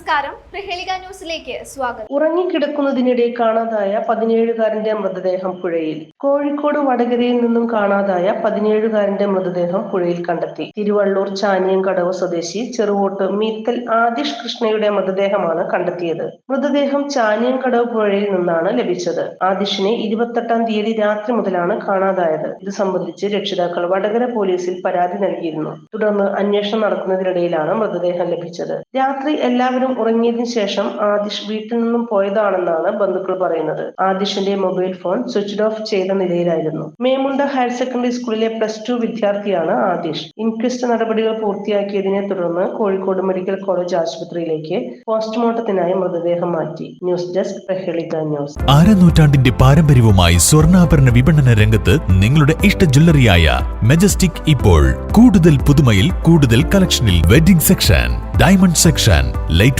നമസ്കാരം. പ്രഹേളിക ന്യൂസിലേക്ക് സ്വാഗതം. ഉറങ്ങിക്കിടക്കുന്നതിനിടെ കാണാതായ പതിനേഴുകാരന്റെ മൃതദേഹം പുഴയിൽ. കോഴിക്കോട് വടകരയിൽ നിന്നും കാണാതായ പതിനേഴുകാരന്റെ മൃതദേഹം പുഴയിൽ കണ്ടെത്തി. തിരുവള്ളൂർ ചാനിയംകടവ് സ്വദേശി ചെറുവോട്ട് മീത്തൽ ആദിഷ് കൃഷ്ണയുടെ മൃതദേഹമാണ് കണ്ടെത്തിയത്. മൃതദേഹം ചാനിയംകടവ് പുഴയിൽ നിന്നാണ് ലഭിച്ചത്. ആദിഷിനെ ഇരുപത്തെട്ടാം തീയതി രാത്രി മുതലാണ് കാണാതായത്. ഇത് സംബന്ധിച്ച് രക്ഷിതാക്കൾ വടകര പോലീസിൽ പരാതി നൽകിയിരുന്നു. തുടർന്ന് അന്വേഷണം നടക്കുന്നതിനിടയിലാണ് മൃതദേഹം ലഭിച്ചത്. രാത്രി എല്ലാവരും ഉറങ്ങിയതിനു ശേഷം ആദിഷ് വീട്ടിൽ നിന്നും പോയതാണെന്നാണ് ബന്ധുക്കൾ പറയുന്നത്. ആദിഷിന്റെ മൊബൈൽ ഫോൺ സ്വിച്ച് ഓഫ് ചെയ്ത നിലയിലായിരുന്നു. മേമുണ്ട ഹയർ സെക്കൻഡറി സ്കൂളിലെ പ്ലസ് ടു വിദ്യാർത്ഥിയാണ് ആദിഷ്. ഇൻക്വസ്റ്റ് നടപടികൾ പൂർത്തിയാക്കിയതിനെ തുടർന്ന് കോഴിക്കോട് മെഡിക്കൽ കോളേജ് ആശുപത്രിയിലേക്ക് പോസ്റ്റ്മോർട്ടത്തിനായി മൃതദേഹം മാറ്റി. News desk Prahelika news. ആരനൂറ്റാണ്ടിന്റെ പാരമ്പര്യവുമായി സ്വർണാഭരണ വിപണന രംഗത്ത് നിങ്ങളുടെ ഇഷ്ട ജ്വല്ലറിയായ മെജസ്റ്റിക് ഇപ്പോൾ കൂടുതൽ പുതുമയിൽ കൂടുതൽ കളക്ഷനിൽ wedding section diamond section light